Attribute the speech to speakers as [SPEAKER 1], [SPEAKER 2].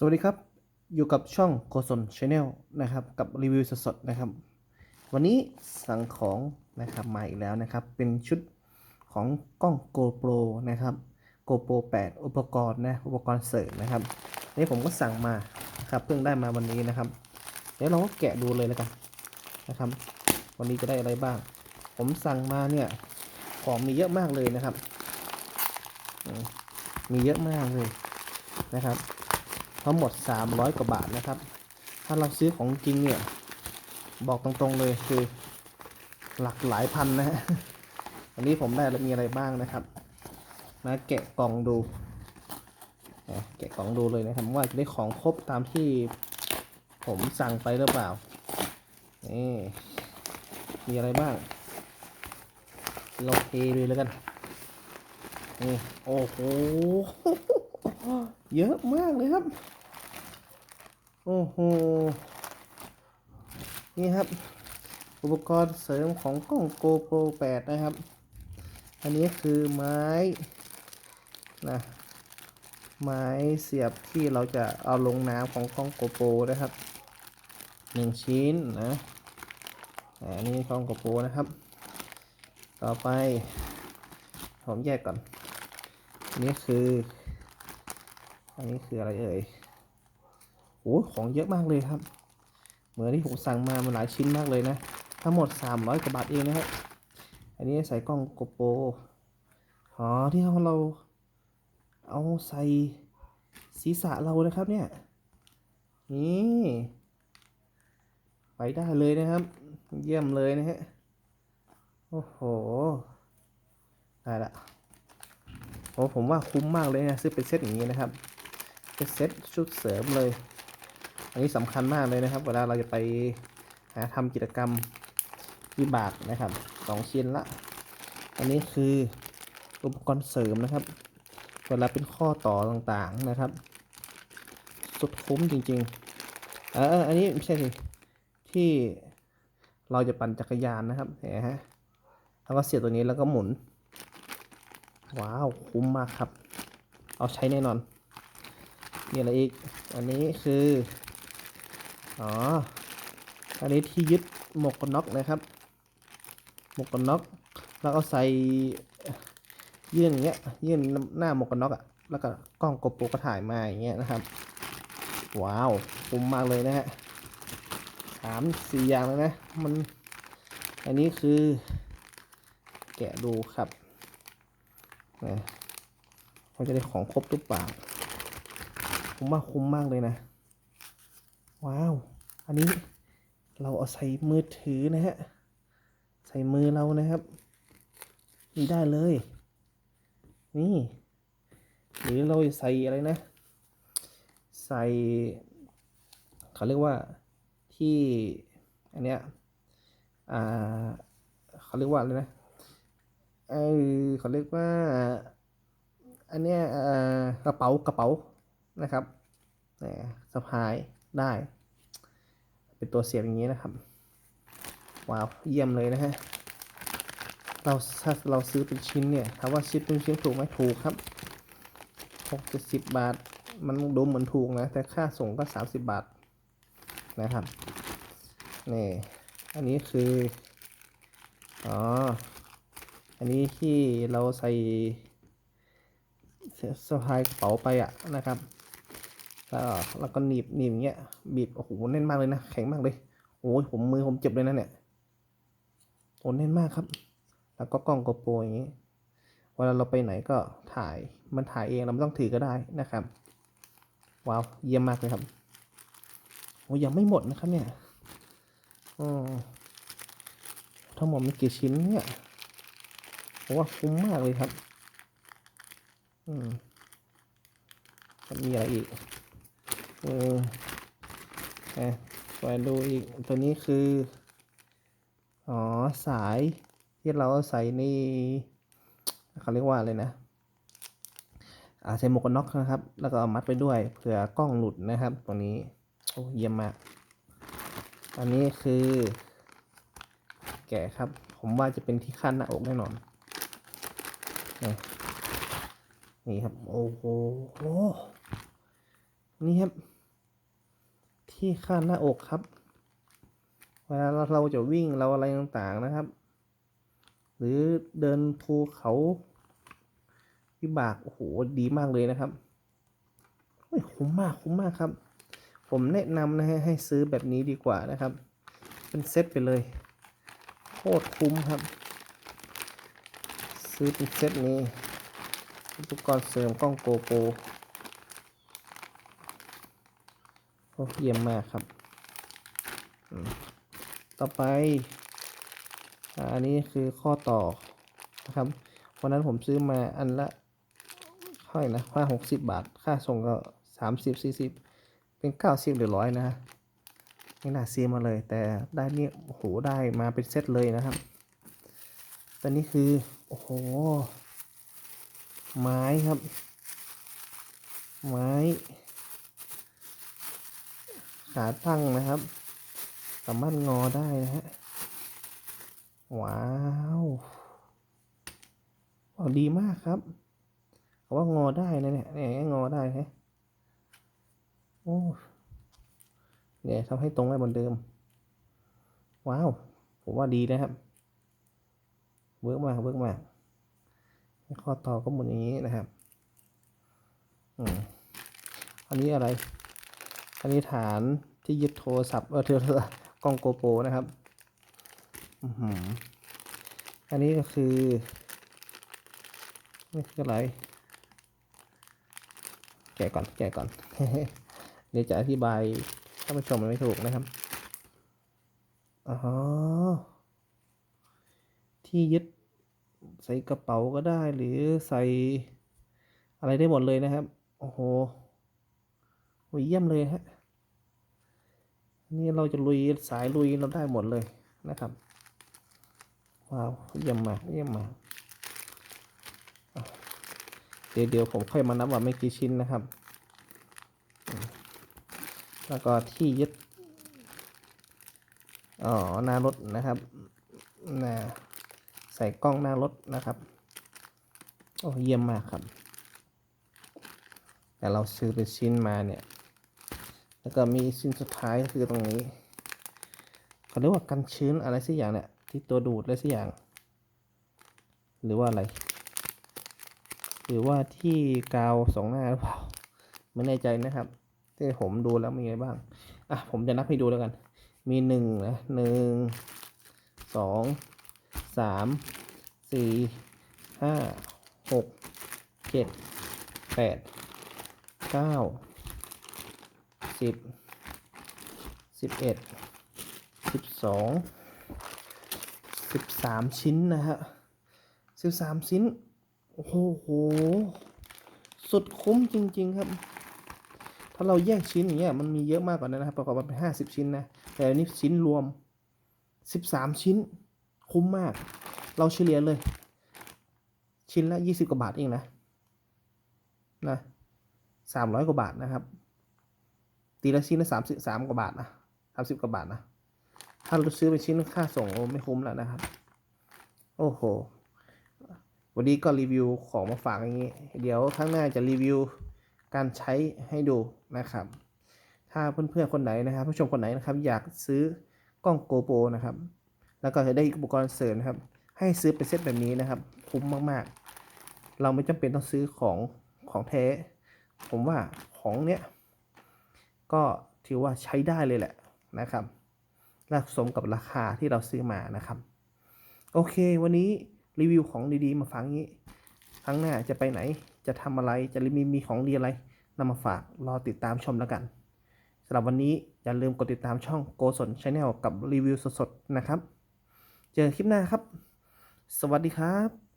[SPEAKER 1] สวัสดีครับ อยู่กับช่องโกศลชาแนลนะครับ กับรีวิวสดๆนะครับ วันนี้สั่งของนะครับมาอีกแล้วนะครับ เป็นชุดของกล้อง GoPro นะครับ GoPro 8 อุปกรณ์นะ อุปกรณ์เสริมนะครับ นี่ผมก็สั่งมาครับ เพิ่งได้มาวันนี้นะครับ เดี๋ยวเราก็แกะดูเลยแล้วกันนะครับ วันนี้จะได้อะไรบ้าง ผมสั่งมาเนี่ย ของมีเยอะมากเลยนะครับ มีเยอะมากเลยนะครับ ทั้งหมด 300 กว่าบาทนะครับ ถ้าเราซื้อของจริงเนี่ยบอกตรงๆเลยคือหลักหลายพันนะฮะอันนี้ผมได้มีอะไรบ้างนะครับมาแกะกล่องดูอะแกะกล่องดูเลยนะครับว่าจะได้ของครบตามที่ผมสั่งไปหรือเปล่านี่มีอะไรบ้างเราเทเลยแล้วกันนี่โอ้โหเยอะมากเลยครับ โอ้โห นี่ครับ อุปกรณ์เสริมของกล้อง GoPro 8 นะครับ อันนี้คือไม้นะไม้เสียบที่เราจะเอาลงน้ำของกล้อง GoPro นะครับหนึ่งชิ้นนะอันนี้กล้อง GoPro นะครับ ต่อไป ผมแยกก่อน อันนี้คือ อันนี้คืออะไรเอ่ย อ้ของเยอะมากเลยครับ เหมือนที่ผมสั่งมามันหลายชิ้นมากเลยนะ ทั้งหมด 300กว่าบาทเองนะครับ อันนี้ใส่กล้องโกโปรอ๋อที่เราเอาใส่ศีรษะเรานะครับเนี่ย นี่ไปได้เลยนะครับ เยี่ยมเลยนะฮะ โอ้โห ได้ละโอ้ผมว่าคุ้มมากเลยนะซื้อเป็นเซตอย่างนี้นะครับ เป็นเซตชุดเสริมเลย นนี้สำคัญมากเลยนะครับ เวลาเราจะไปหาทำกิจกรรมวิบากนะครับสองชิ้นละ อันนี้คืออุปกรณ์เสริมนะครับ เวลาเป็นข้อต่อต่างๆนะครับ สุดคุ้มจริงๆเอออันนี้ไม่ใช่สิที่เราจะปั่นจักรยานนะครับเห็นไหมฮะแล้วก็เสียบตัวนี้แล้วก็หมุน ว้าว คุ้มมากครับ เอาใช้แน่นอนมีอะไรอีก อันนี้คือ อ๋ออันนี้ที่ยึดหมวกกันน็อกนะครับหมวกกันน็อกแล้วเอาใส่ยื่นอย่างเงี้ยยื่นหน้าหมวกกันน็อกอะแล้วก็กล้องโกโปรก็ถ่ายมาอย่างเงี้ยนะครับ ว้าวคุ้มมากเลยนะฮะสามสี่อย่างแล้วนะมันอันนี้คือแกะดูครับนะเขาจะได้ของครบหรือเปล่าผมว่าคุ้มมากเลยนะ ว้าว อันนี้เราเอาใส่มือถือนะฮะ ใส่มือเรานะครับ นี่ได้เลย นี่ หรือเราใส่อะไรนะ ใส่เขาเรียกว่าที่อันเนี้ย อ่าเขาเรียกว่าอะไรนะเออเขาเรียกว่า อันเนี้ยกระเป๋ากระเป๋านะครับสะพาย ได้ เป็นตัวเสียบอย่างนี้นะครับ ว้าว เยี่ยมเลยนะฮะ เราถ้าเราซื้อเป็นชิ้นเนี่ยถามว่าชิ้นเป็นชิ้นถูกไหมถูกครับหกเจ็ดสิบบาท มันดูเหมือนถูกนะ แต่ค่าส่งก็สามสิบบาทนะครับ นี่ อันนี้คือ อ๋อ อันนี้ที่เราใส่สะพายกระเป๋าไปอะนะครับ แล้วแล้วก็หนีบหนีบอย่างเงี้ยบีบโอ้โหแน่นมากเลยนะแข็งมากเลยโอ้ยผมมือผมเจ็บเลยนะเนี่ยโอ้แน่นมากครับ แล้วก็กล้องโกโปรอย่างงี้เวลาเราไปไหนก็ถ่ายมันถ่ายเองเราไม่ต้องถือก็ได้นะครับว้าวเยี่ยมมากเลยครับโอ้ยังไม่หมดนะครับเนี่ยออทั้งหมดมีกี่ชิ้นเนี่ยผมว่าคุ้มมากเลยครับ อืมมันมีอะไรอีก เอออะไปดูอีก ตัวนี้คือ อ๋อ สายที่เราใส่ในเขาเรียกว่าอะไรนะอาใส่หมวกกันน็อกนะครับ แล้วก็เอามัดไปด้วยเผื่อกล้องหลุดนะครับ ตรงนี้ โอ้เยี่ยมมาก อันนี้คือ แกะครับ ผมว่าจะเป็นที่ขั้นหน้าอกแน่นอน นี่ครับ โอ้โห นี่ครับ ที่คาดหน้าอกครับ เวลาเราจะวิ่งเราอะไรต่างๆนะครับ หรือเดินภูเขาวิบากโอ้โหดีมากเลยนะครับโอ้ยคุ้มมากคุ้มมากครับ ผมแนะนำนะฮะให้ซื้อแบบนี้ดีกว่านะครับ เป็นเซตไปเลย โคตรคุ้มครับ ซื้อเป็นเซตนี้ อุปกรณ์เสริมกล้องโกโปรโอ้เยี่ยมมากครับ ต่อไป อันนี้คือข้อต่อนะครับ วันนั้นผมซื้อมาอันละเท่าไหร่นะค่าหกสิบบาท ค่าส่งก็สามสิบสี่สิบเป็นเก้าสิบหรือร้อยนะฮะไม่น่าซื้อมาเลย แต่ได้เนี่ยโอ้โหได้มาเป็นเซตเลยนะครับต่นี่คือ โอ้โห ไม้ครับ ไม้ ขาตั้งนะครับ สามารถงอได้นะฮะ ว้าวอ๋อดีมากครับเขาว่างอได้นะเนี่ยเนี่ยงอได้ฮะโอ้เนี่ยทำให้ตรงได้เหมือนเดิม ว้าว ผมว่าดีนะครับ เวิร์กมากเวิร์กมากข้อต่อก็หมุนอย่างนี้นะครับ อืมอันนี้อะไร อันนี้ฐานที่ยึดโทรศัพท์เออเธอกล้องโกโปรนะครับอืมอันนี้ก็คือนี่คืออะไร แกะก่อน แกะก่อน เดี๋ยวจะอธิบายท่านผู้ชมมันไม่ถูกนะครับ อ๋อ ที่ยึดใส่กระเป๋าก็ได้หรือใส่อะไรได้หมดเลยนะครับ โอ้โห โอ้ยเยี่ยมเลยฮะนี่เราจะลุยสายลุยเราได้หมดเลยนะครับว้าวเยี่ยมมากเยี่ยมมากเดี๋ยวเดี๋ยวผมค่อยมานับว่าไม่กี่ชิ้นนะครับ แล้วก็ที่ยึดอ๋อหน้ารถนะครับน้าใส่กล้องหน้ารถนะครับโอ้เยี่ยมมากครับ แต่เราซื้อเป็นชิ้นมาเนี่ย แล้วก็มีชิ้นสุดท้ายคือตรงนี้เขาเรียกว่ากันชื้นอะไรสักอย่างเนี่ยที่ตัวดูดอะไรสักอย่าง หรือว่าอะไร หรือว่าที่กาวสองหน้าหรือเปล่าไม่แน่ใจนะครับที่ผมดูแล้วมีอะไงบ้างอะผมจะนับให้ดูแล้วกัน มีหนึ่งนะหนึ่งสองสามสี่ห้าหกเจ็ดแปดเก้า สิบสิบเอ็ดสิบสองสิบสามชิ้นนะฮะสิบสามชิ้น โอ้โห สุดคุ้มจริง ๆ ครับ ถ้าเราแยกชิ้นอย่างเงี้ยมันมีเยอะมากกว่านั้นนะครับประกอบมาเป็นห้าสิบชิ้นนะ แต่อันนี้ชิ้นรวมสิบสามชิ้น คุ้มมาก เราเฉลี่ยเลย ชิ้นละยี่สิบกว่าบาทเองนะนะสามร้อยกว่าบาทนะครับ ตีละชิ้นละสามสิบสามกว่าบาทนะสามสิบกว่าบาทนะถ้าเราซื้อเป็นชิ้นค่าส่งโอ้ไม่คุ้มแล้วนะครับ โอ้โห วันนี้ก็รีวิวของมาฝากอย่างนี้ เดี๋ยวข้างหน้าจะรีวิวการใช้ให้ดูนะครับ ถ้าเพื่อนๆคนไหนนะครับ ผู้ชมคนไหนนะครับ อยากซื้อกล้องโกโปรนะครับ แล้วก็จะได้อุปกรณ์เสริมนะครับ ให้ซื้อเป็นเซตแบบนี้นะครับ คุ้มมากๆ เราไม่จำเป็นต้องซื้อของของแท้ ผมว่าของเนี้ย ก็ถือว่าใช้ได้เลยแหละนะครับและสมกับราคาที่เราซื้อมานะครับ โอเค วันนี้รีวิวของดีๆ มาฟังนี้ ครั้งหน้าจะไปไหนจะทำอะไรจะมีมีของดีอะไรนำมาฝากรอติดตามชมแล้วกันสำหรับวันนี้อย่าลืมกดติดตามช่องโกศลชาแนลกับรีวิวสดๆนะครับ เจอคลิปหน้าครับ สวัสดีครับ